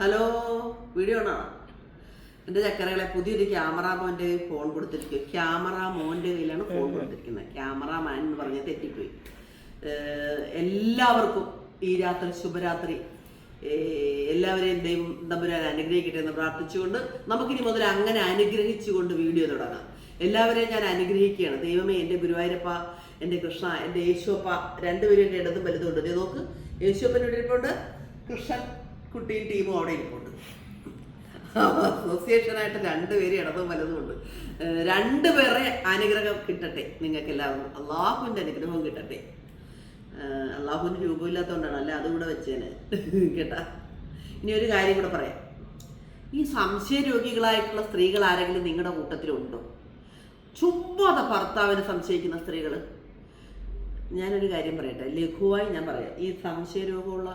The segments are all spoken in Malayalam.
ഹലോ വീഡിയോ ആണോ എന്റെ ചക്കരകളെ പുതിയൊരു ക്യാമറ മോന്റെ ഫോൺ കൊടുത്തിരിക്കുക ക്യാമറ മോന്റെ കയ്യിലാണ് ഫോൺ കൊടുത്തിരിക്കുന്നത്. ക്യാമറ മാൻ എന്ന് പറഞ്ഞ് തെറ്റിപ്പോയി. എല്ലാവർക്കും ഈ രാത്രി ശുഭരാത്രി. എല്ലാവരെയും ദൈവം തമ്പുരാൻ അനുഗ്രഹിക്കട്ടെ എന്ന് പ്രാർത്ഥിച്ചുകൊണ്ട് നമുക്കിനി മുതൽ അങ്ങനെ അനുഗ്രഹിച്ചുകൊണ്ട് വീഡിയോ തുടങ്ങാം. എല്ലാവരെയും ഞാൻ അനുഗ്രഹിക്കുകയാണ്. ദൈവമേ എന്റെ ഗുരുവായൂരപ്പ എന്റെ കൃഷ്ണ എന്റെ യേശുവപ്പ രണ്ടുപേരും എന്റെ ഇടതും വലുതുണ്ട് നീ നോക്ക് യേശുപ്പൻ ഇവിടെ ഇരിപ്പുണ്ട്. കൃഷ്ണൻ. കുട്ടിയും ടീമും അവിടെ ഇരിപ്പുണ്ട്. അസോസിയേഷനായിട്ട് രണ്ടുപേരും ഇടതും വലതുമുണ്ട് രണ്ടുപേരെ അനുഗ്രഹം കിട്ടട്ടെ നിങ്ങൾക്ക് എല്ലാവർക്കും. അള്ളാഹുവിന്റെ അനുഗ്രഹവും കിട്ടട്ടെ. അള്ളാഹുവിന് രൂപമില്ലാത്തതുകൊണ്ടാണ് അല്ല അതും കൂടെ വെച്ചേനെ. കേട്ടാ? ഇനി ഒരു കാര്യം കൂടെ പറയാം. ഈ സംശയ രോഗികളായിട്ടുള്ള സ്ത്രീകൾ ആരെങ്കിലും നിങ്ങളുടെ കൂട്ടത്തിലുണ്ടോ? ചുമ്മാതെ ഭർത്താവിനെ സംശയിക്കുന്ന സ്ത്രീകൾ ഞാനൊരു കാര്യം പറയട്ടെ. ലഘുവായി ഞാൻ പറയാം. ഈ സംശയരോഗമുള്ള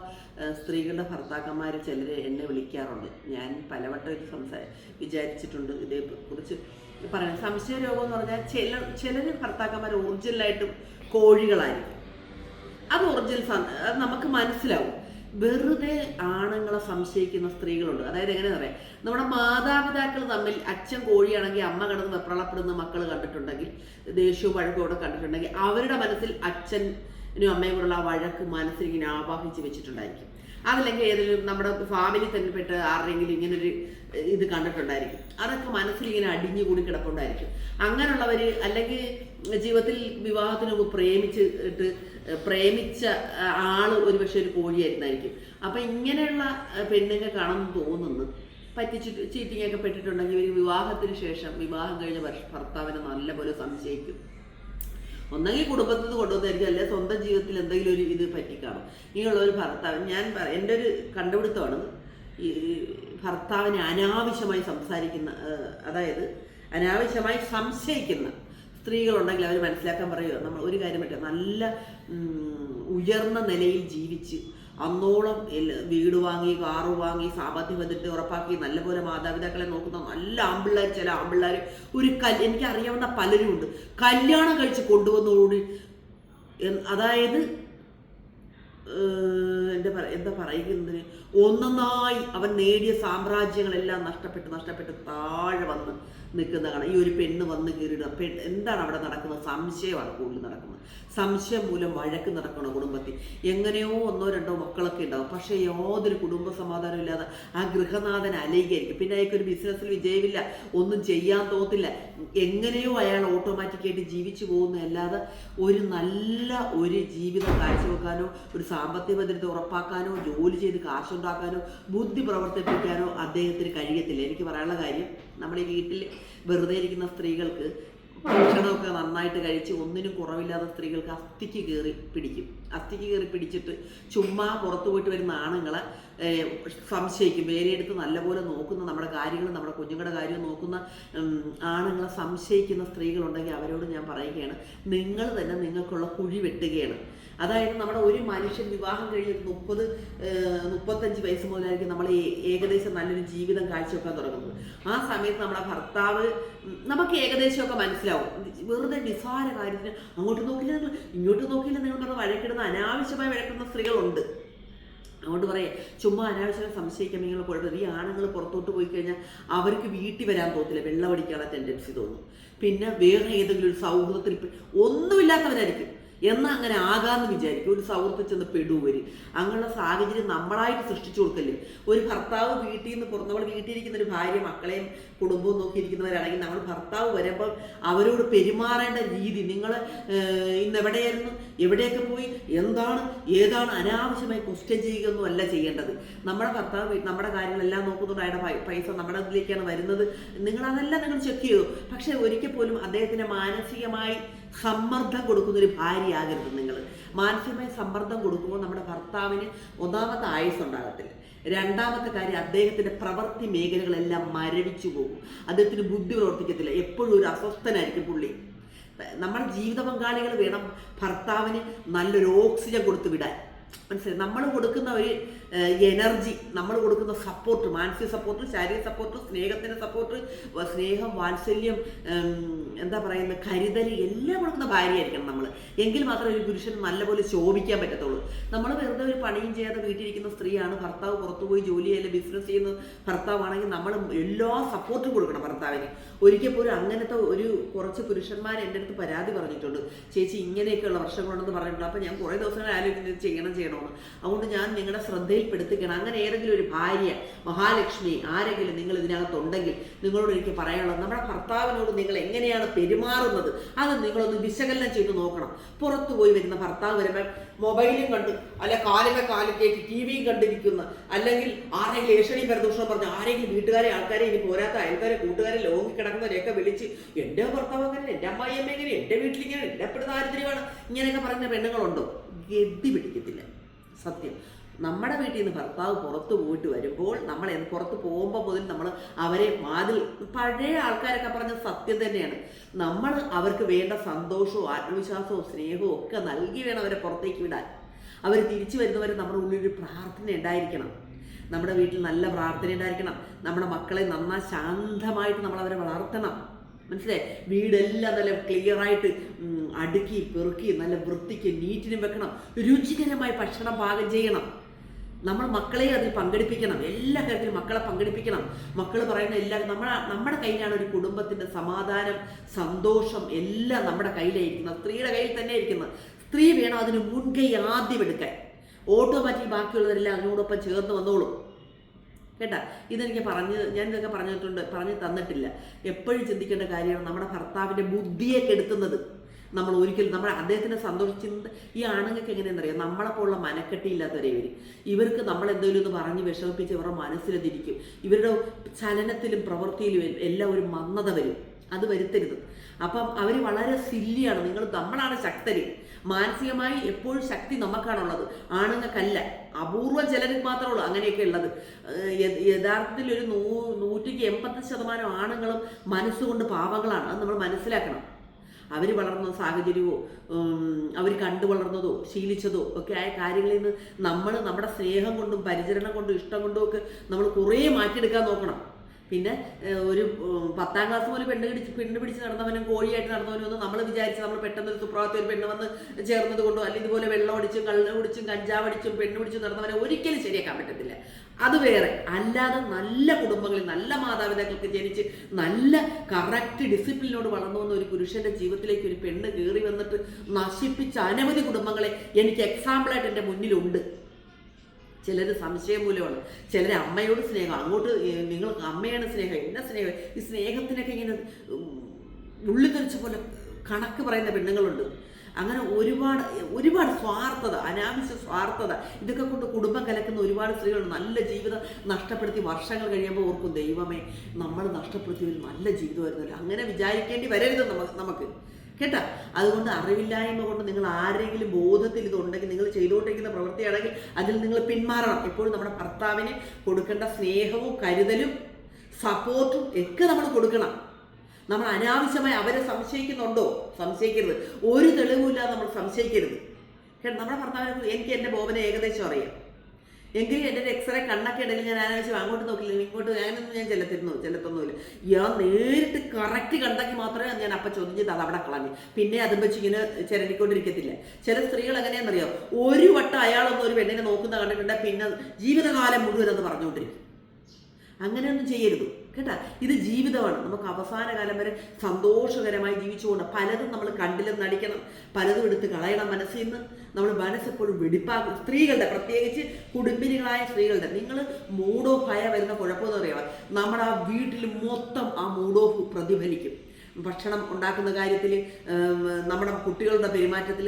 സ്ത്രീകളുടെ ഭർത്താക്കന്മാർ ചിലർ എന്നെ വിളിക്കാറുണ്ട്. ഞാൻ പലവട്ടം സംസാ വിചാരിച്ചിട്ടുണ്ട്. ഇതേ കുറിച്ച് പറയാം. സംശയരോഗം എന്ന് പറഞ്ഞാൽ ചില ചിലർ ഭർത്താക്കന്മാർ ഒറിജിനലായിട്ടും കോഴികളായിരിക്കും. അത് ഒറിജിനൽ നമുക്ക് മനസ്സിലാവും. വെറുതെ ആണുങ്ങളെ സംശയിക്കുന്ന സ്ത്രീകളുണ്ട്. അതായത് എങ്ങനെയാ പറയാം നമ്മുടെ മാതാപിതാക്കൾ തമ്മിൽ അച്ഛൻ കോഴിയാണെങ്കിൽ അമ്മ കിടന്ന് വെപ്രളപ്പെടുന്ന മക്കൾ കണ്ടിട്ടുണ്ടെങ്കിൽ ദേഷ്യവും വഴക്കും അവിടെ കണ്ടിട്ടുണ്ടെങ്കിൽ അവരുടെ മനസ്സിൽ അച്ഛനും അമ്മയും കൂടെയുള്ള ആ വഴക്ക് മനസ്സിൽ ഇങ്ങനെ ആവാഹിച്ച് വെച്ചിട്ടുണ്ടായിരിക്കും. അതല്ലെങ്കിൽ ഏതെങ്കിലും നമ്മുടെ ഫാമിലി തന്നെ ആരുടെങ്കിലും ആരുടെയെങ്കിലും ഇങ്ങനൊരു ഇത് കണ്ടിട്ടുണ്ടായിരിക്കും. അതൊക്കെ മനസ്സിൽ ഇങ്ങനെ അടിഞ്ഞു കൂടി കിടപ്പുണ്ടായിരിക്കും. അങ്ങനെയുള്ളവർ അല്ലെങ്കിൽ ജീവിതത്തിൽ വിവാഹത്തിന് മുമ്പ് പ്രേമിച്ചിട്ട് പ്രേമിച്ച ആൾ ഒരു പക്ഷെ ഒരു കോഴിയായിരുന്നായിരിക്കും. അപ്പം ഇങ്ങനെയുള്ള പെണ്ണുങ്ങൾ കാണാൻ തോന്നുന്നു. പറ്റിച്ച് ചീറ്റിങ്ങൊക്കെ പെട്ടിട്ടുണ്ടെങ്കിൽ ഇവർ വിവാഹത്തിന് ശേഷം വിവാഹം കഴിഞ്ഞ ഭർത്താവിനെ നല്ലപോലെ സംശയിക്കും. ഒന്നെങ്കിൽ കുടുംബത്തിൽ നിന്ന് കൊണ്ടുവന്നായിരിക്കും അല്ലെങ്കിൽ സ്വന്തം ജീവിതത്തിൽ എന്തെങ്കിലും ഒരു ഇത് പറ്റിക്കാണും? ഇങ്ങനെയുള്ള ഒരു ഭർത്താവ് ഞാൻ എന്റെ ഒരു കണ്ടുപിടുത്തമാണ് ഈ ഭർത്താവിനെ അനാവശ്യമായി സംസാരിക്കുന്ന അതായത് അനാവശ്യമായി സംശയിക്കുന്ന സ്ത്രീകളുണ്ടെങ്കിൽ അവർ മനസ്സിലാക്കാൻ പറയുക നമ്മൾ ഒരു കാര്യം പറ്റുക നല്ല ഉയർന്ന നിലയിൽ ജീവിച്ച് അന്നോളം വീട് വാങ്ങി കാറ് വാങ്ങി സാമ്പത്തിക ബന്ധത്തെ ഉറപ്പാക്കി നല്ലപോലെ മാതാപിതാക്കളെ നോക്കുന്ന നല്ല ആമ്പിള്ളേർ ചില ആമ്പിള്ളേർ ഒരു കൽ എനിക്ക് അറിയാവുന്ന പലരും ഉണ്ട്. കല്യാണം കഴിച്ച് കൊണ്ടുവന്നതോടുകൂടി അതായത് എന്റെ പറ എന്താ പറയുന്നതിന്? ഒന്നൊന്നായി അവൻ നേടിയ സാമ്രാജ്യങ്ങളെല്ലാം നഷ്ടപ്പെട്ട് നഷ്ടപ്പെട്ട് താഴെ വന്ന് നിൽക്കുന്ന കാണാം ഈ ഒരു പെണ്ണ് വന്ന് കയറിയിടുക. പെ എന്താണ് അവിടെ നടക്കുന്നത്? സംശയമാണ് കൂടുതൽ നടക്കുന്നത്. സംശയം മൂലം വഴക്ക് നടക്കണം കുടുംബത്തിൽ. എങ്ങനെയോ ഒന്നോ രണ്ടോ മക്കളൊക്കെ ഉണ്ടാവും. പക്ഷേ യാതൊരു കുടുംബ സമാധാനം ഇല്ലാതെ ആ ഗൃഹനാഥൻ അലയുകയായിരിക്കും പിന്നെ അയാൾക്ക് ഒരു ബിസിനസ്സിൽ വിജയമില്ല. ഒന്നും ചെയ്യാൻ തോന്നില്ല എങ്ങനെയോ അയാൾ ഓട്ടോമാറ്റിക്കായിട്ട് ജീവിച്ചു പോകുന്നതല്ലാതെ ഒരു നല്ല ഒരു ജീവിതം കാഴ്ചവെക്കാനോ ഒരു സാമ്പത്തിക ഭദ്രത ഉറപ്പാക്കാനോ ജോലി ചെയ്ത് കാശുണ്ടാക്കാനോ ബുദ്ധി പ്രവർത്തിപ്പിക്കാനോ അദ്ദേഹത്തിന് കഴിയത്തില്ല. എനിക്ക് പറയാനുള്ള കാര്യം നമ്മുടെ ഈ വീട്ടിൽ വെറുതെ ഇരിക്കുന്ന സ്ത്രീകൾക്ക് ഭക്ഷണമൊക്കെ നന്നായിട്ട് കഴിച്ച് ഒന്നിനും കുറവില്ലാത്ത സ്ത്രീകൾക്ക് അസ്ഥിക്ക് കയറി പിടിക്കും. അസ്ഥിക്ക് കയറി പിടിച്ചിട്ട് ചുമ്മാ പുറത്തു പോയിട്ട് വരുന്ന ആണുങ്ങളെ സംശയിക്കും. വേലയെടുത്ത് നല്ലപോലെ നോക്കുന്ന നമ്മുടെ കാര്യങ്ങൾ നമ്മുടെ കുഞ്ഞുങ്ങളുടെ കാര്യം നോക്കുന്ന ആണുങ്ങളെ സംശയിക്കുന്ന സ്ത്രീകളുണ്ടെങ്കിൽ അവരോട് ഞാൻ പറയുകയാണ് നിങ്ങൾ തന്നെ നിങ്ങൾക്കുള്ള കുഴി വെട്ടുകയാണ്. അതായത് നമ്മുടെ ഒരു മനുഷ്യൻ വിവാഹം കഴിഞ്ഞ് മുപ്പത് മുപ്പത്തഞ്ച് വയസ്സ് മുതലായിരിക്കും നമ്മൾ ഏകദേശം നല്ലൊരു ജീവിതം കാഴ്ചവെക്കാൻ തുടങ്ങുന്നത്. ആ സമയത്ത് നമ്മുടെ ഭർത്താവ് നമുക്ക് ഏകദേശമൊക്കെ മനസ്സിലാവും. വെറുതെ നിസ്സാര കാര്യത്തിന് അങ്ങോട്ട് നോക്കില്ല നിങ്ങൾ ഇങ്ങോട്ട് നോക്കില്ല നിങ്ങൾ പറഞ്ഞ വഴക്കിടുന്ന അനാവശ്യമായി വഴക്കിടുന്ന സ്ത്രീകളുണ്ട്. അതുകൊണ്ട് പറയാം ചുമ്മാ അനാവശ്യം സംശയിക്കാൻ നിങ്ങൾ കുഴപ്പമില്ല. ഈ ആണുങ്ങൾ പുറത്തോട്ട് പോയി കഴിഞ്ഞാൽ അവർക്ക് വീട്ടിൽ വരാൻ തോന്നില്ല വെള്ളമടിക്കാനുള്ള ടെൻഡൻസി തോന്നും. പിന്നെ വേറെ ഏതെങ്കിലും ഒരു സൗഹൃദത്തിൽ ഒന്നുമില്ലാത്തവരായിരിക്കും. എന്നാൽ അങ്ങനെ ആകാമെന്ന് വിചാരിക്കും. ഒരു സൗഹൃദത്തിൽ ചെന്ന് പെടുവര് അങ്ങനെയുള്ള സാഹചര്യം നമ്മളായിട്ട് സൃഷ്ടിച്ചു കൊടുക്കല്ലേ? ഒരു ഭർത്താവ് വീട്ടിൽ നിന്ന് പുറത്ത് നമ്മൾ വീട്ടിലിരിക്കുന്ന ഒരു ഭാര്യ മക്കളെയും കുടുംബവും നോക്കിയിരിക്കുന്നവരാണെങ്കിൽ നമ്മൾ ഭർത്താവ് വരുമ്പോൾ അവരോട് പെരുമാറേണ്ട രീതി. നിങ്ങൾ ഇന്ന് എവിടെയായിരുന്നു? എവിടെയൊക്കെ പോയി? എന്താണ്? ഏതാണ് അനാവശ്യമായി ക്വസ്റ്റ്യൻ ചെയ്യുകയൊന്നും അല്ല ചെയ്യേണ്ടത്. നമ്മുടെ ഭർത്താവ് നമ്മുടെ കാര്യങ്ങളെല്ലാം നോക്കുന്നുണ്ട് അയാളുടെ പൈസ നമ്മുടെ ഇതിലേക്കാണ് വരുന്നത്. നിങ്ങൾ അതെല്ലാം നിങ്ങൾ ചെക്ക് ചെയ്തു. പക്ഷേ ഒരിക്കൽ പോലും അദ്ദേഹത്തിന്റെ മാനസികമായി സമ്മർദ്ദം കൊടുക്കുന്നൊരു ഭാര്യയാകരുത് നിങ്ങൾ മാനസികമായി സമ്മർദ്ദം കൊടുക്കുമ്പോൾ നമ്മുടെ ഭർത്താവിന് ഒന്നാമത്തെ ആയുസ് ഉണ്ടാകത്തില്ല. രണ്ടാമത്തെ കാര്യം അദ്ദേഹത്തിന്റെ പ്രവൃത്തി മേഖലകളെല്ലാം മരവിച്ചു പോകും. അദ്ദേഹത്തിന് ബുദ്ധി പ്രവർത്തിക്കത്തില്ല. എപ്പോഴും ഒരു അസ്വസ്ഥനായിരിക്കും പുള്ളി. നമ്മുടെ ജീവിത പങ്കാളികൾ വേണം ഭർത്താവിന് നല്ലൊരു ഓക്സിജൻ കൊടുത്തു വിടാൻ. മനസ്സിലായി? നമ്മൾ കൊടുക്കുന്ന ഒരു എനർജി നമ്മൾ കൊടുക്കുന്ന സപ്പോർട്ട് മാനസിക സപ്പോർട്ട് ശാരീരിക സപ്പോർട്ട് സ്നേഹത്തിന്റെ സപ്പോർട്ട് സ്നേഹം വാത്സല്യം എന്താ പറയുന്ന കരുതൽ എല്ലാം കൊടുക്കുന്ന ഭാര്യയായിരിക്കണം നമ്മൾ. എങ്കിൽ മാത്രമേ ഒരു പുരുഷൻ നല്ലപോലെ ശോഭിക്കാൻ പറ്റത്തുള്ളൂ. നമ്മൾ വെറുതെ ഒരു പണിയും ചെയ്യാതെ വീട്ടിലിരിക്കുന്ന സ്ത്രീയാണ് ഭർത്താവ് പുറത്തുപോയി ജോലി ചെയ്യല ബിസിനസ് ചെയ്യുന്ന ഭർത്താവാണെങ്കിൽ നമ്മൾ എല്ലാ സപ്പോർട്ടും കൊടുക്കണം ഭർത്താവിന്. ഒരിക്കൽ പോലും അങ്ങനത്തെ ഒരു കുറച്ച് പുരുഷന്മാർ എന്റെ അടുത്ത് പരാതി പറഞ്ഞിട്ടുണ്ട്. ചേച്ചി ഇങ്ങനെയൊക്കെയുള്ള വർഷങ്ങളുണ്ടെന്ന് പറഞ്ഞിട്ടുണ്ട്. അപ്പോൾ ഞാൻ കുറേ ദിവസങ്ങൾ ആലോചിക്കുന്നത് ചെയ്യണം ചെയ്യണം. ചെയ്യണമെന്ന് അതുകൊണ്ട് ഞാൻ നിങ്ങളുടെ ശ്രദ്ധയിൽപ്പെടുത്തിക്കണം അങ്ങനെ ഏതെങ്കിലും ഒരു ഭാര്യ മഹാലക്ഷ്മി ആരെങ്കിലും നിങ്ങൾ ഇതിനകത്തുണ്ടെങ്കിൽ നിങ്ങളോട് എനിക്ക് പറയാനുള്ളത് നമ്മുടെ ഭർത്താവിനോട് നിങ്ങൾ എങ്ങനെയാണ് പെരുമാറുന്നത്? അത് നിങ്ങളൊന്ന് വിശകലനം ചെയ്ത് നോക്കണം. പുറത്തു പോയി വരുന്ന ഭർത്താവ് വരുമ്പോൾ മൊബൈലും കണ്ട് അല്ല കാലിലെ കാലിലേക്ക് ടി വിയും കണ്ടിരിക്കുന്ന. അല്ലെങ്കിൽ ആരെങ്കിലും ഏഷണി പരദൂഷണം പറഞ്ഞ ആരെങ്കിലും വീട്ടുകാരെ ആൾക്കാരെ ഇനി പോരാത്ത അയൽക്കാരെ കൂട്ടുകാരെ ലോങ്ങി കിടക്കുന്നവരെയൊക്കെ വിളിച്ച് എന്റെ ഭർത്താവ് അങ്ങനെ എന്റെ അമ്മായിയമ്മ എങ്ങനെ എന്റെ വീട്ടിലിങ്ങനെ എന്റെ ദാരിദ്ര്യമാണ്. ഇങ്ങനെയൊക്കെ പറയുന്ന പെണ്ണുങ്ങളുണ്ടോ? ഗതി പിടിക്കത്തില്ല. സത്യം. നമ്മുടെ വീട്ടിൽ നിന്ന് ഭർത്താവ് പുറത്ത് പോയിട്ട് വരുമ്പോൾ നമ്മൾ പുറത്ത് പോകുമ്പോൾ മുതൽ നമ്മൾ അവരെ വാതിൽ പഴയ ആൾക്കാരൊക്കെ പറഞ്ഞ സത്യം തന്നെയാണ്. നമ്മൾ അവർക്ക് വേണ്ട സന്തോഷവും ആത്മവിശ്വാസവും സ്നേഹവും ഒക്കെ നൽകി വേണം അവരെ പുറത്തേക്ക് വിടാൻ. അവർ തിരിച്ചു വരുന്നവരെ നമ്മുടെ ഉള്ളിൽ ഒരു പ്രാർത്ഥന ഉണ്ടായിരിക്കണം. നമ്മുടെ വീട്ടിൽ നല്ല പ്രാർത്ഥന ഉണ്ടായിരിക്കണം. നമ്മുടെ മക്കളെ നന്നാ ശാന്തമായിട്ട് നമ്മൾ അവരെ വളർത്തണം. മനസ്സിലായി? വീടെല്ലാം നല്ല ക്ലിയർ ആയിട്ട് അടുക്കി പെറുക്കി നല്ല വൃത്തിക്ക് നീറ്റിനും വെക്കണം. രുചികരമായി ഭക്ഷണം പാകം ചെയ്യണം. നമ്മൾ മക്കളെ അതിൽ പങ്കെടുപ്പിക്കണം. എല്ലാ കാര്യത്തിലും മക്കളെ പങ്കെടുപ്പിക്കണം. മക്കൾ പറയുന്ന എല്ലാ നമ്മൾ നമ്മുടെ കയ്യിലാണ് ഒരു കുടുംബത്തിന്റെ സമാധാനം സന്തോഷം എല്ലാം നമ്മുടെ കയ്യിലായിരിക്കുന്നത്. സ്ത്രീയുടെ കയ്യിൽ തന്നെ ഇരിക്കുന്നത്. സ്ത്രീ വേണം അതിന് മുൻകൈ ആദ്യം എടുക്കാൻ. ഓട്ടോമാറ്റിക് ബാക്കിയുള്ളവരെല്ലാം അതിനോടൊപ്പം ചേർന്ന് വന്നോളും. കേട്ടാ? ഇതെനിക്ക് പറഞ്ഞ് ഞാൻ ഇതൊക്കെ പറഞ്ഞിട്ടുണ്ട് പറഞ്ഞു തന്നിട്ടില്ല. എപ്പോഴും ചിന്തിക്കേണ്ട കാര്യമാണ് നമ്മുടെ ഭർത്താവിന്റെ ബുദ്ധിയെ കെടുത്തുന്നത് നമ്മൾ ഒരിക്കലും നമ്മുടെ അദ്ദേഹത്തിന്റെ സന്തോഷ ചിന്ത ഈ ആണുങ്ങൾക്ക് എങ്ങനെയാണെന്നറിയാം നമ്മളെപ്പോലുള്ള മനക്കെട്ടിയില്ലാത്തവരെ ഇവർ ഇവർക്ക് നമ്മൾ എന്തെങ്കിലും ഒന്ന് പറഞ്ഞ് വിഷമിപ്പിച്ച് ഇവരുടെ മനസ്സിലതിരിക്കും. ഇവരുടെ ചലനത്തിലും പ്രവൃത്തിയിലും എല്ലാം ഒരു മന്ദത വരും. അത് വരുത്തരുത്. അപ്പം അവർ വളരെ സില്ലിയാണ്. നിങ്ങൾ നമ്മളാണ് ശക്തര്. മാനസികമായി എപ്പോഴും ശക്തി നമുക്കാണുള്ളത്. ആണുങ്ങൾക്കല്ല. അപൂർവ ചിലർക്ക് മാത്രമേ ഉള്ളൂ അങ്ങനെയൊക്കെ ഉള്ളത്. യഥാർത്ഥത്തിൽ ഒരു നൂ നൂറ്റിക്ക് എൺപത്തി ശതമാനം ആണുങ്ങളും മനസ്സുകൊണ്ട് പാവങ്ങളാണ്. അത് നമ്മൾ മനസ്സിലാക്കണം. അവർ വളർന്ന സാഹചര്യമോ അവർ കണ്ടു വളർന്നതോ ശീലിച്ചതോ ഒക്കെ ആയ കാര്യങ്ങളിൽ നിന്ന് നമ്മൾ നമ്മുടെ സ്നേഹം കൊണ്ടും പരിചരണം കൊണ്ടും ഇഷ്ടം കൊണ്ടും ഒക്കെ നമ്മൾ കുറേ മാറ്റിയെടുക്കാൻ നോക്കണം. പിന്നെ ഒരു പത്താം ക്ലാസ് മുതൽ പെണ്ണ് പിടിച്ച് പെണ്ണ് പിടിച്ച് നടന്നവനും കോഴിയായിട്ട് നടന്നവനും ഒന്നും നമ്മൾ വിചാരിച്ച് നമ്മൾ പെട്ടെന്ന് ഒരു സുപ്രഭാതത്തിൽ ഒരു പെണ്ണ് വന്ന് ചേർന്നത് കൊണ്ടോ അല്ലെങ്കിൽ ഇതുപോലെ വെള്ളം അടിച്ചും കള്ള് കുടിച്ചും കഞ്ചാവ് അടിച്ചും പെണ്ണ് പിടിച്ചും നടന്നവനെ ഒരിക്കലും ശരിയാക്കാൻ പറ്റത്തില്ല. അത് വേറെ. അല്ലാതെ നല്ല കുടുംബങ്ങളിൽ നല്ല മാതാപിതാക്കൾക്ക് ജനിച്ച് നല്ല കറക്റ്റ് ഡിസിപ്ലിനോട് വളർന്നു വന്ന ഒരു പുരുഷന്റെ ജീവിതത്തിലേക്ക് ഒരു പെണ്ണ് കയറി വന്നിട്ട് നശിപ്പിച്ച അനവധി കുടുംബങ്ങളെ എനിക്ക് എക്സാമ്പിളായിട്ട് എന്റെ മുന്നിലുണ്ട്. ചിലർ സംശയം മൂലമാണ്. ചിലർ അമ്മയോട് സ്നേഹം അങ്ങോട്ട് നിങ്ങൾ അമ്മയാണ് സ്നേഹം എന്ന സ്നേഹം. ഈ സ്നേഹത്തിനൊക്കെ ഇങ്ങനെ ഉള്ളിത്തെറിച്ച ഉള്ളി തെറിച്ച പോലെ കണക്ക് പറയുന്ന പെണ്ണുങ്ങളുണ്ട്. അങ്ങനെ ഒരുപാട് ഒരുപാട് സ്വാർത്ഥത അനാവശ്യ സ്വാർത്ഥത ഇതൊക്കെ കൊണ്ട് കുടുംബം കലക്കുന്ന ഒരുപാട് സ്ത്രീകളുണ്ട്. നല്ല ജീവിതം നഷ്ടപ്പെടുത്തി വർഷങ്ങൾ കഴിയുമ്പോൾ ഓർക്കും ദൈവമേ നമ്മൾ നഷ്ടപ്പെടുത്തിയ ഒരു നല്ല ജീവിതമായിരുന്നല്ലോ അങ്ങനെ വിചാരിക്കേണ്ടി വരരുത് നമുക്ക് നമുക്ക്. കേട്ടാ? അതുകൊണ്ട് അറിവില്ലായ്മ കൊണ്ട് നിങ്ങൾ ആരെങ്കിലും ബോധത്തിൽ ഇതുണ്ടെങ്കിൽ നിങ്ങൾ ചെയ്തുകൊണ്ടിരിക്കുന്ന പ്രവൃത്തിയാണെങ്കിൽ അതിൽ നിങ്ങൾ പിന്മാറണം. എപ്പോഴും നമ്മുടെ ഭർത്താവിന് കൊടുക്കേണ്ട സ്നേഹവും കരുതലും സപ്പോർട്ടും ഒക്കെ നമ്മൾ കൊടുക്കണം. നമ്മൾ അനാവശ്യമായി അവരെ സംശയിക്കുന്നുണ്ടോ? സംശയിക്കരുത്. ഒരു തെളിവുമില്ലാതെ നമ്മൾ സംശയിക്കരുത്. കേട്ടോ? നമ്മുടെ ഭർത്താവിനെ എനിക്ക് എന്റെ ബോബനെ ഏകദേശം അറിയാം. എങ്കിലും എന്റെ ഒരു എക്സ്റേ കണ്ണൊക്കെ ഉണ്ടെങ്കിൽ ഞാൻ അനാവശ്യം അങ്ങോട്ട് നോക്കില്ല ഇങ്ങോട്ട് ഞാനൊന്നും ഞാൻ ചെല്ലത്തിരുന്നു ചെല്ലത്തൊന്നുമില്ല. ഞാൻ നേരിട്ട് കറക്റ്റ് കണ്ടെങ്കിൽ മാത്രമേ ഞാൻ അപ്പം ചോദിച്ചത് അത് അവിടെ കളഞ്ഞു. പിന്നെ അതും വെച്ച് ഇങ്ങനെ ചിരണ്ടിക്കൊണ്ടിരിക്കത്തില്ല. ചില സ്ത്രീകൾ എങ്ങനെയാണെന്നറിയോ? ഒരു വട്ടം അയാളൊന്നും ഒരു പെണ്ണിനെ നോക്കുന്ന കണ്ടിട്ടുണ്ടെങ്കിൽ പിന്നെ ജീവിതകാലം മുഴുവൻ അത് പറഞ്ഞുകൊണ്ടിരിക്കും. അങ്ങനെയൊന്നും ചെയ്യരുത്. കേട്ടാ? ഇത് ജീവിതമാണ്. നമുക്ക് അവസാന കാലം വരെ സന്തോഷകരമായി ജീവിച്ചുകൊണ്ട് പലതും നമ്മൾ കണ്ടില്ലെന്ന് നടിക്കണം. പലതും എടുത്ത് കളയണം മനസ്സിൽ നിന്ന്. നമ്മൾ മനസ്സെപ്പോഴും വെടിപ്പാക്കും. സ്ത്രീകളുടെ പ്രത്യേകിച്ച് കുടുംബിനികളായ സ്ത്രീകളുടെ. നിങ്ങൾ മൂഡ് വരുന്ന കുഴപ്പമെന്ന് പറയുക നമ്മൾ ആ വീട്ടിൽ മൊത്തം ആ മൂഡ് ഓഫ് പ്രതിഫലിക്കും. ഭക്ഷണം ഉണ്ടാക്കുന്ന കാര്യത്തിൽ നമ്മുടെ കുട്ടികളുടെ പെരുമാറ്റത്തിൽ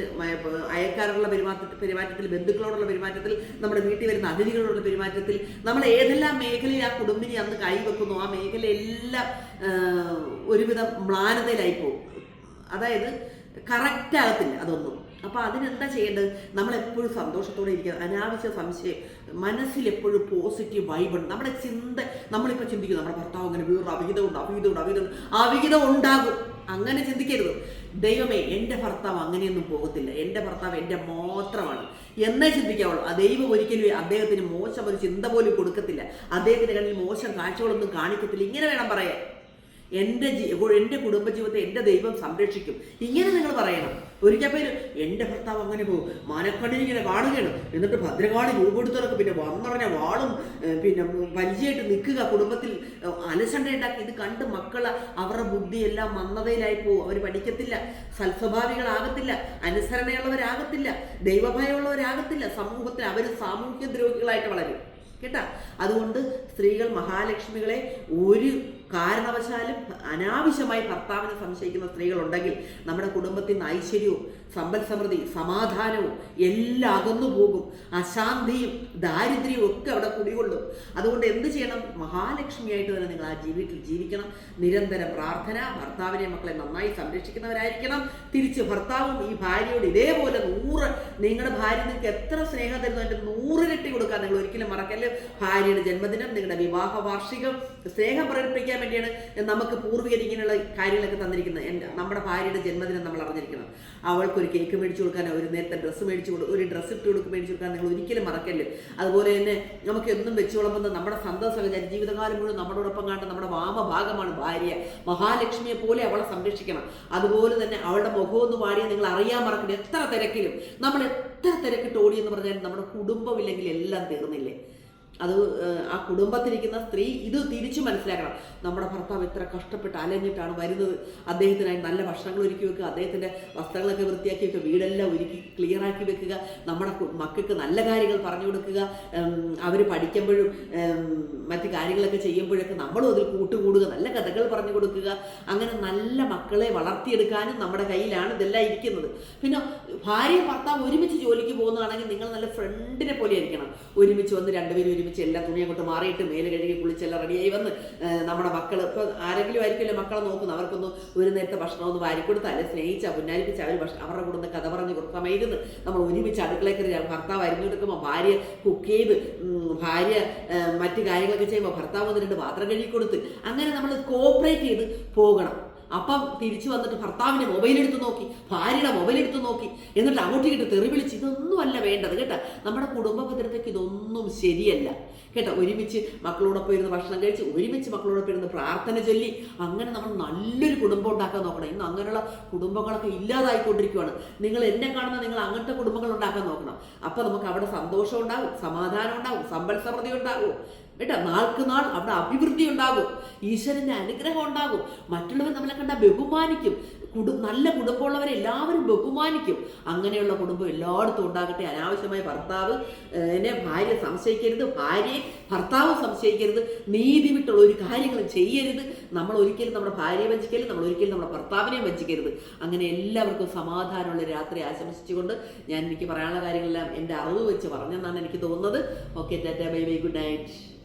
അയൽക്കാരുള്ള പെരുമാറ്റ പെരുമാറ്റത്തിൽ ബന്ധുക്കളോടുള്ള പെരുമാറ്റത്തിൽ നമ്മുടെ വീട്ടിൽ വരുന്ന അതിഥികളോടുള്ള പെരുമാറ്റത്തിൽ നമ്മൾ ഏതെല്ലാം മേഖലയിൽ ആ കുടുംബിനി അന്ന് കൈവെക്കുന്നു ആ മേഖലയെല്ലാം ഒരുവിധം മ്ലാനതയിലായി പോകും. അതായത് കറക്റ്റ് ആകത്തില്ല അതൊന്നും. അപ്പോൾ അതിനെന്താ ചെയ്യേണ്ടത്? നമ്മളെപ്പോഴും സന്തോഷത്തോടെ ഇരിക്കുക. അനാവശ്യ സംശയം മനസ്സിൽ എപ്പോഴും പോസിറ്റീവ് വൈബുണ്ട് നമ്മുടെ ചിന്ത നമ്മളിപ്പോൾ ചിന്തിക്കും നമ്മുടെ ഭർത്താവ് അങ്ങനെ വീറും അവിഹിതമുണ്ട് അവിഹിതമുണ്ട് അവിഹിതമുണ്ട് അവിഹിതം ഉണ്ടാകും. അങ്ങനെ ചിന്തിക്കരുത്. ദൈവമേ എന്റെ ഭർത്താവ് അങ്ങനെയൊന്നും പോകത്തില്ല. എന്റെ ഭർത്താവ് എന്റെ മാത്രമാണ്. എന്നേ ചിന്തിക്കാവുള്ളൂ. ആ ദൈവം ഒരിക്കലും അദ്ദേഹത്തിന് മോശം ഒരു ചിന്ത പോലും കൊടുക്കത്തില്ല. അദ്ദേഹത്തിന്റെ കണ്ണിൽ മോശം കാഴ്ചകളൊന്നും കാണിക്കത്തില്ല. ഇങ്ങനെ വേണം പറയാൻ. എന്റെ എന്റെ കുടുംബജീവിതത്തെ എന്റെ ദൈവം സംരക്ഷിക്കും. ഇങ്ങനെ നിങ്ങൾ പറയണം. ഒരിക്കൽ പേര് എന്റെ ഭർത്താവ് അങ്ങനെ പോകും. മാനക്കണ്ണിൽ ഇങ്ങനെ കാണുകയാണ്. എന്നിട്ട് ഭദ്രകാളി രൂപെടുത്തവരൊക്കെ പിന്നെ വന്നറിഞ്ഞ വാളും പിന്നെ പരിചയമായിട്ട് നിൽക്കുക. കുടുംബത്തിൽ ഏഹ്, അലസണ്ട ഉണ്ടാക്കി. ഇത് കണ്ട് മക്കൾ അവരുടെ ബുദ്ധിയെല്ലാം മന്ദതയിലായി പോകും. അവർ പഠിക്കത്തില്ല. സൽസ്വഭാവികളാകത്തില്ല. അനുസരണയുള്ളവരാകത്തില്ല. ദൈവഭയമുള്ളവരാകത്തില്ല. സമൂഹത്തിൽ അവർ സാമൂഹ്യ ദ്രോഹികളായിട്ട് വളരും. കേട്ടാ? അതുകൊണ്ട് സ്ത്രീകൾ മഹാലക്ഷ്മികളെ ഒരു കാരണവശാലും അനാവശ്യമായി ഭർത്താവിനെ സംശയിക്കുന്ന സ്ത്രീകളുണ്ടെങ്കിൽ നമ്മുടെ കുടുംബത്തിൽ ഐശ്വര്യവും സമ്പൽ സമൃദ്ധി സമാധാനവും എല്ലാം അകന്നു പോകും. അശാന്തിയും ദാരിദ്ര്യവും ഒക്കെ അവിടെ കുടികൊള്ളും. അതുകൊണ്ട് എന്ത് ചെയ്യണം? മഹാലക്ഷ്മിയായിട്ട് തന്നെ നിങ്ങൾ ആ ജീവിതത്തിൽ ജീവിക്കണം. നിരന്തര പ്രാർത്ഥന ഭർത്താവിനെ മക്കളെ നന്നായി സംരക്ഷിക്കുന്നവരായിരിക്കണം. തിരിച്ച് ഭർത്താവും ഈ ഭാര്യയോട് ഇതേപോലെ നൂറ് നിങ്ങളുടെ ഭാര്യ നിങ്ങൾക്ക് എത്ര സ്നേഹം തരുന്നു? അതിന്റെ നൂറിരട്ടി കൊടുക്കാൻ നിങ്ങൾ ഒരിക്കലും മറക്കല്ലേ? ഭാര്യയുടെ ജന്മദിനം നിങ്ങളുടെ വിവാഹ വാർഷികം സ്നേഹം പ്രകടിപ്പിക്കാൻ വേണ്ടിയാണ് നമുക്ക് പൂർവികർ ഇങ്ങനെയുള്ള കാര്യങ്ങളൊക്കെ തന്നിരിക്കുന്നത്. എന്റെ നമ്മുടെ ഭാര്യയുടെ ജന്മദിനം നമ്മൾ അറിഞ്ഞിരിക്കണം. അവൾക്ക് ഒരു കേക്ക് മേടിച്ചു കൊടുക്കാൻ ഒരു നേരത്തെ ഡ്രസ്സ് മേടിച്ചു കൊടുക്കും ഒരു ഡ്രസ്സ് ഇട്ട് കൊടുക്കും മേടിച്ചു കൊടുക്കാൻ നിങ്ങൾ ഒരിക്കലും മറക്കല്ലേ? അതുപോലെ തന്നെ നമുക്ക് എന്നും വെച്ച് വിളമ്പുന്ന നമ്മുടെ സന്തോഷം ഞാൻ ജീവിതകാലം മുഴുവൻ നമ്മളോടൊപ്പം കാണുന്ന നമ്മുടെ വാമഭാഗമാണ് ഭാര്യ. മഹാലക്ഷ്മിയെ പോലെ അവളെ സംരക്ഷിക്കണം. അതുപോലെ തന്നെ അവളുടെ മുഖമൊന്ന് ഭാര്യ നിങ്ങൾ അറിയാൻ മറക്കണം എത്ര തിരക്കിലും. നമ്മൾ എത്ര തിരക്കിട്ട് ഓടിയെന്ന് പറഞ്ഞാൽ നമ്മുടെ കുടുംബമില്ലെങ്കിൽ എല്ലാം തീർന്നില്ലേ? അത് ആ കുടുംബത്തിലിരിക്കുന്ന സ്ത്രീ ഇത് തിരിച്ചു മനസ്സിലാക്കണം. നമ്മുടെ ഭർത്താവ് ഇത്ര കഷ്ടപ്പെട്ട് അലഞ്ഞിട്ടാണ് വരുന്നത്. അദ്ദേഹത്തിനായി നല്ല ഭക്ഷണങ്ങൾ ഒരുക്കി വെക്കുക അദ്ദേഹത്തിന്റെ വസ്ത്രങ്ങളൊക്കെ വൃത്തിയാക്കി വെക്കുക വീടെല്ലാം ഒരുക്കി ക്ലിയർ ആക്കി വെക്കുക നമ്മുടെ മക്കൾക്ക് നല്ല കാര്യങ്ങൾ പറഞ്ഞു കൊടുക്കുക അവർ പഠിക്കുമ്പോഴും മറ്റു കാര്യങ്ങളൊക്കെ ചെയ്യുമ്പോഴൊക്കെ നമ്മളും അതിൽ കൂട്ടുകൂടുക നല്ല കഥകൾ പറഞ്ഞു കൊടുക്കുക. അങ്ങനെ നല്ല മക്കളെ വളർത്തിയെടുക്കാനും നമ്മുടെ കയ്യിലാണ് ഇതെല്ലാം ഇരിക്കുന്നത്. പിന്നെ ഭാര്യയും ഭർത്താവ് ഒരുമിച്ച് ജോലിക്ക് പോകുന്നതാണെങ്കിൽ നിങ്ങൾ നല്ല ഫ്രണ്ടിനെ പോലെ ആയിരിക്കണം ഒരുമിച്ച് വന്ന് രണ്ടുപേരും ഒരുമിച്ച് എല്ലാ തുണി അങ്ങോട്ട് മാറിയിട്ട് മേലെ കഴുകി കുളിച്ചെല്ലാം റെഡിയായി വന്ന് നമ്മുടെ മക്കൾ ഇപ്പൊ ആരെങ്കിലും ആയിരിക്കുമല്ലോ മക്കളെ നോക്കുന്നു അവർക്കൊന്ന് ഒരു നേരത്തെ ഭക്ഷണം ഒന്ന് വാരി കൊടുത്താൽ അല്ലെ സ്നേഹിച്ച പുന്നാരിപ്പിച്ച് അവർ ഭക്ഷണം അവരുടെ കൂടെ നിന്ന് കഥ പറഞ്ഞ് കൊടുക്കാമായിരുന്നു നമ്മൾ ഒരുമിച്ച് അടുക്കളെ കയറി ഭർത്താവ് അരിഞ്ഞെടുക്കുമ്പോൾ ഭാര്യ കുക്ക് ചെയ്ത് ഭാര്യ മറ്റു കാര്യങ്ങളൊക്കെ ചെയ്യുമ്പോൾ ഭർത്താവ് ഒന്ന് രണ്ട് പാത്രം കഴുകി കൊടുത്ത് അങ്ങനെ നമ്മൾ കോപ്പറേറ്റ് ചെയ്ത് പോകണം. അപ്പം തിരിച്ചു വന്നിട്ട് ഭർത്താവിന്റെ മൊബൈൽ എടുത്ത് നോക്കി ഭാര്യയുടെ മൊബൈൽ എടുത്ത് നോക്കി എന്നിട്ട് അങ്ങോട്ട് ഇങ്ങോട്ട് തെറി വിളിച്ച് ഇതൊന്നുമല്ല വേണ്ടത് കേട്ടോ. നമ്മുടെ കുടുംബ ഭദ്രതയ്ക്ക് ഇതൊന്നും ശരിയല്ല. കേട്ടോ ഒരുമിച്ച് മക്കളോടൊപ്പം ഇരുന്ന് ഭക്ഷണം കഴിച്ച് ഒരുമിച്ച് മക്കളോടൊപ്പം ഇരുന്ന് പ്രാർത്ഥന ചൊല്ലി അങ്ങനെ നമ്മൾ നല്ലൊരു കുടുംബം ഉണ്ടാക്കാൻ നോക്കണം. ഇന്ന് അങ്ങനെയുള്ള കുടുംബങ്ങളൊക്കെ ഇല്ലാതായിക്കൊണ്ടിരിക്കുകയാണ് നിങ്ങൾ എന്നെ കാണുന്ന നിങ്ങൾ അങ്ങനത്തെ കുടുംബങ്ങൾ ഉണ്ടാക്കാൻ നോക്കണം. അപ്പോൾ നമുക്ക് അവിടെ സന്തോഷം ഉണ്ടാവും സമാധാനം ഉണ്ടാവും സമ്പൽ സമൃദ്ധി ഉണ്ടാവും. കേട്ടോ നാൾക്ക് നാൾ അവിടെ അഭിവൃദ്ധി ഉണ്ടാകും. ഈശ്വരന്റെ അനുഗ്രഹം ഉണ്ടാകും. മറ്റുള്ളവർ നമ്മളെ കണ്ട ബഹുമാനിക്കും. കുടു നല്ല കുടുംബമുള്ളവരെ എല്ലാവരും ബഹുമാനിക്കും. അങ്ങനെയുള്ള കുടുംബം എല്ലായിടത്തും ഉണ്ടാകട്ടെ. അനാവശ്യമായ ഭർത്താവ് എന്നെ ഭാര്യ സംശയിക്കരുത്. ഭാര്യയെ ഭർത്താവ് സംശയിക്കരുത്. നീതി വിട്ടുള്ള ഒരു കാര്യങ്ങളും ചെയ്യരുത്. നമ്മൾ ഒരിക്കലും നമ്മുടെ ഭാര്യയെ വഞ്ചിക്കരുത്. നമ്മൾ ഒരിക്കലും നമ്മുടെ ഭർത്താവിനെയും വഞ്ചിക്കരുത്. അങ്ങനെ എല്ലാവർക്കും സമാധാനമുള്ള രാത്രി ആശംസിച്ചുകൊണ്ട് ഞാൻ എനിക്ക് പറയാനുള്ള കാര്യങ്ങളെല്ലാം എന്റെ അറിവ് വെച്ച് പറഞ്ഞെന്നാണ് എനിക്ക് തോന്നുന്നത്. Okay tata bye bye good night.